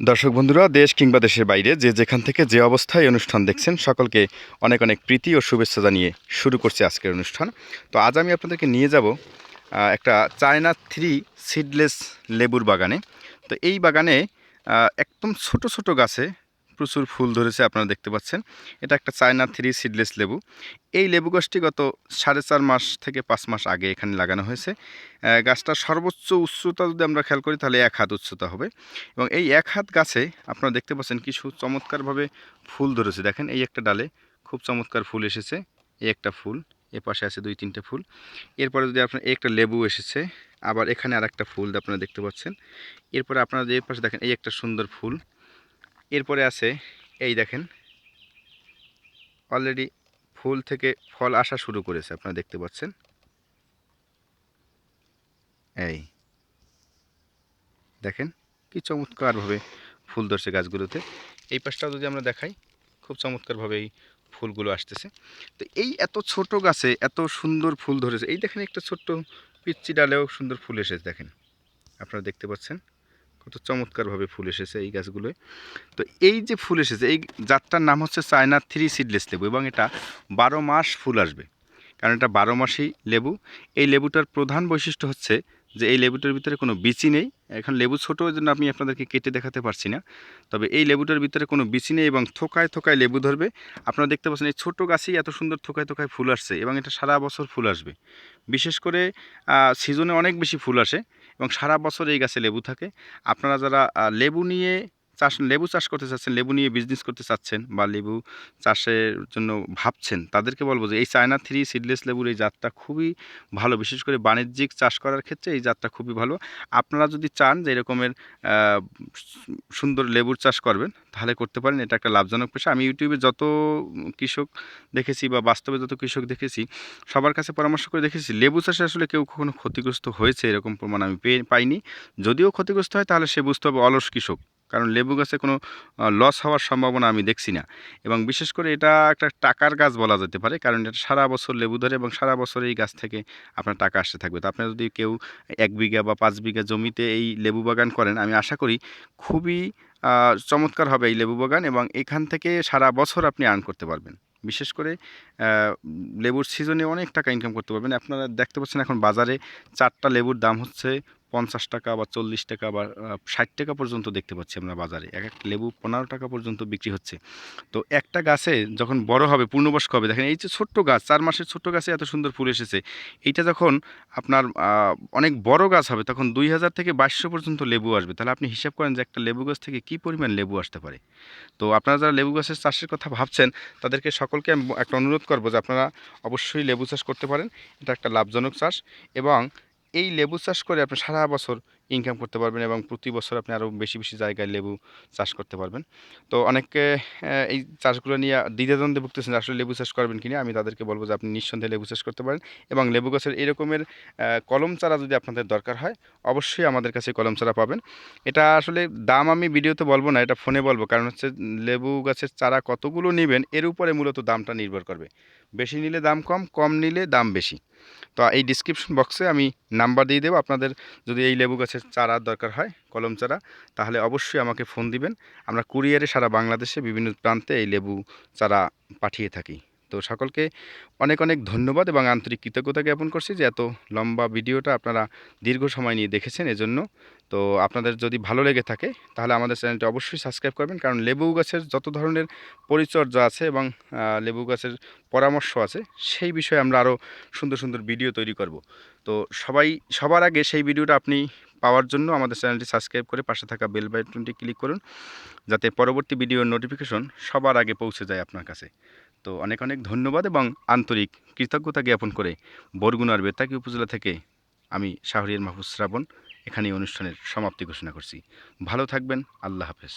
দর্শক বন্ধুরা, দেশ কিংবা দেশের বাইরে যে যেখান থেকে যে অবস্থায় অনুষ্ঠান দেখছেন, সকলকে অনেক অনেক প্রীতি ও শুভেচ্ছা জানিয়ে শুরু করছে আজকের অনুষ্ঠান। তো আজ আমি আপনাদেরকে নিয়ে যাব একটা চায়না থ্রি সিডলেস লেবুর বাগানে। তো এই বাগানে একদম ছোট ছোট গাছে প্রচুর ফুল ধরেছে আপনারা দেখতে পাচ্ছেন। এটা একটা চায়না থ্রি সিডলেস লেবু। এই লেবু গাছটি গত সাড়ে চার মাস থেকে পাঁচ মাস আগে এখানে লাগানো হয়েছে। আহ, গাছটার সর্বোচ্চ উচ্চতা যদি আমরা খেয়াল করি তাহলে এক হাত উচ্চতা হবে। এবং এই এক হাত গাছে আপনারা দেখতে পাচ্ছেন কিছু চমৎকারভাবে ফুল ধরেছে। দেখেন এই একটা ডালে খুব চমৎকার ফুল এসেছে। এই একটা ফুল এ পাশে আছে দুই তিনটে ফুল। এরপরে যদি আপনার একটা লেবু এসেছে আবার এখানে আর একটা ফুল আপনারা দেখতে পাচ্ছেন। এরপরে আপনারা যে পাশে দেখেন এই একটা সুন্দর ফুল। এরপরে আছে এই দেখেন। অলরেডি ফুল থেকে ফল আসা শুরু করেছে, আপনারা দেখতে পাচ্ছেন। এই দেখেন, কি চমৎকারভাবে ফুল ধরছে গাছগুলোতে। এই পাশটাও যদি আমরা দেখাই, খুব চমৎকারভাবে এই ফুলগুলো আসতেছে। তো এই এত ছোট গাছে এত সুন্দর ফুল ধরেছে। এই দেখেন একটা ছোট্ট পিচ্চি ডালেও সুন্দর ফুল এসেছে, দেখেন। আপনারা দেখতে পাচ্ছেন। কত চমৎকারভাবে ফুল এসেছে এই গাছগুলোয়। তো এই যে ফুল এসেছে, এই জাতটার নাম হচ্ছে চায়না থ্রি সিডলেস লেবু এবং এটা বারো মাস ফুল আসবে। কারণ এটা বারো মাসই লেবু। এই লেবুটার প্রধান বৈশিষ্ট্য হচ্ছে যে এই লেবুটার ভিতরে কোনো বিচি নেই। এখন লেবু ছোটো জন্য আমি আপনাদেরকে কেটে দেখাতে পারছি না। তবে এই লেবুটার ভিতরে কোনো বিচি নেই এবং থোকায় থোকায় লেবু ধরবে। আপনারা দেখতে পাচ্ছেন এই ছোটো গাছেই এত সুন্দর থোকায় থোকায় ফুল আসছে এবং এটা সারা বছর ফুল আসবে। বিশেষ করে সিজনে অনেক বেশি ফুল আসে এবং সারা বছর এই গাছে লেবু থাকে। আপনারা যারা লেবু নিয়ে চাষ, লেবু চাষ করতে চাচ্ছেন, লেবু নিয়ে বিজনেস করতে চাচ্ছেন বা লেবু চাষের জন্য ভাবছেন, তাদেরকে বলব যে এই চায়না থ্রি সিডলেস লেবুর এই জাতটা খুবই ভালো, বিশেষ করে বাণিজ্যিক চাষ করার ক্ষেত্রে এই জাতটা খুবই ভালো। আপনারা যদি চান যে এরকমের সুন্দর লেবুর চাষ করবেন, তাহলে করতে পারেন, এটা একটা লাভজনক পেশা। আমি ইউটিউবে যত কৃষক দেখেছি বা বাস্তবে যত কৃষক দেখেছি, সবার কাছে পরামর্শ করে দেখেছি, লেবু চাষে আসলে কেউ কখনো ক্ষতিগ্রস্ত হয়েছে এরকম প্রমাণ আমি পেয়ে, পাইনি। যদিও ক্ষতিগ্রস্ত হয়, তাহলে সে বুঝতে হবে অলস কৃষক। কারণ লেবু গাছে কোনো লস হওয়ার সম্ভাবনা আমি দেখছি না। এবং বিশেষ করে এটা একটা টাকার গাছ বলা যেতে পারে, কারণ এটা সারা বছর লেবু ধরে এবং সারা বছর এই গাছ থেকে আপনার টাকা আসতে থাকবে। তো আপনার যদি কেউ এক বিঘা বা পাঁচ বিঘা জমিতে এই লেবু বাগান করেন, আমি আশা করি খুবই চমৎকার হবে এই লেবু বাগান এবং এখান থেকে সারা বছর আপনি আর্ন করতে পারবেন। বিশেষ করে লেবুর সিজনে অনেক টাকা ইনকাম করতে পারবেন। আপনারা দেখতে পাচ্ছেন এখন বাজারে চারটা লেবুর দাম হচ্ছে পঞ্চাশ টাকা বা চল্লিশ টাকা বা ষাট টাকা পর্যন্ত দেখতে পাচ্ছি আমরা বাজারে। এক এক লেবু পনেরো টাকা পর্যন্ত বিক্রি হচ্ছে। তো একটা গাছে যখন বড় হবে, পূর্ণবয়স্ক হবে, দেখেন এই যে ছোট্ট গাছ, চার মাসের ছোট্ট গাছে এত সুন্দর ফুল এসেছে। এইটা যখন আপনার অনেক বড় গাছ হবে, তখন দুই হাজার থেকে বাইশশো পর্যন্ত লেবু আসবে। তাহলে আপনি হিসাব করেন যে একটা লেবু গাছ থেকে কী পরিমাণ লেবু আসতে পারে। তো আপনারা যারা লেবু গাছের চাষের কথা ভাবছেন, তাদেরকে সকলকে আমি একটা অনুরোধ করব যে আপনারা অবশ্যই লেবু চাষ করতে পারেন। এটা একটা লাভজনক চাষ এবং এই লেবু চাষ করে আপনি সারা বছর ইনকাম করতে পারবেন এবং প্রতি বছর আপনি আরও বেশি বেশি জায়গায় লেবু চাষ করতে পারবেন। তো অনেকে এই চাষগুলো নিয়ে দ্বিধাদ্বন্দ্বে ভুগতেছেন আসলে লেবু চাষ করবেন কিনা। আমি তাদেরকে বলব যে আপনি নিঃসন্দেহে লেবু চাষ করতে পারেন এবং লেবু গাছের এরকমের কলম চারা যদি আপনাদের দরকার হয়, অবশ্যই আমাদের কাছে কলম চারা পাবেন। এটা আসলে দাম আমি ভিডিওতে বলব না, এটা ফোনে বলব। কারণ হচ্ছে লেবু গাছের চারা কতগুলো নেবেন, এর উপরে মূলত দামটা নির্ভর করবে। বেশি নিলে দাম কম কম নিলে দাম বেশি। তো এই ডিসক্রিপশন বক্সে আমি নাম্বার দিয়ে দেবো। আপনাদের যদি এই লেবু গাছের চারার দরকার হয়, কলম চারা, তাহলে অবশ্যই আমাকে ফোন দিবেন। আমরা কুরিয়ারে সারা বাংলাদেশে বিভিন্ন প্রান্তে এই লেবু চারা পাঠিয়ে থাকি। তো সকলকে অনেক অনেক ধন্যবাদ এবং আন্তরিক কৃতজ্ঞতা জ্ঞাপন করছি যে এত লম্বা ভিডিওটা আপনারা দীর্ঘ সময় নিয়ে দেখেছেন এজন্য। তো আপনাদের যদি ভালো লেগে থাকে, তাহলে আমাদের চ্যানেলটি অবশ্যই সাবস্ক্রাইব করবেন, কারণ লেবু গাছের যত ধরনের পরিচর্যা আছে এবং লেবু গাছের পরামর্শ আছে, সেই বিষয়ে আমরা আরও সুন্দর সুন্দর ভিডিও তৈরি করব। তো সবাই, সবার আগে সেই ভিডিওটা আপনি পাওয়ার জন্য আমাদের চ্যানেলটি সাবস্ক্রাইব করে পাশে থাকা বেল বাটনটি ক্লিক করুন, যাতে পরবর্তী ভিডিওর নোটিফিকেশন সবার আগে পৌঁছে যায় আপনার কাছে। তো অনেক অনেক ধন্যবাদ এবং আন্তরিক কৃতজ্ঞতা জ্ঞাপন করে বরগুনার বেতাকি উপজেলা থেকে আমি শাহরিয়ার মাহফুজ শ্রাবণ এখানে অনুষ্ঠানের সমাপ্তি ঘোষণা করছি। ভালো থাকবেন, আল্লাহ হাফেজ।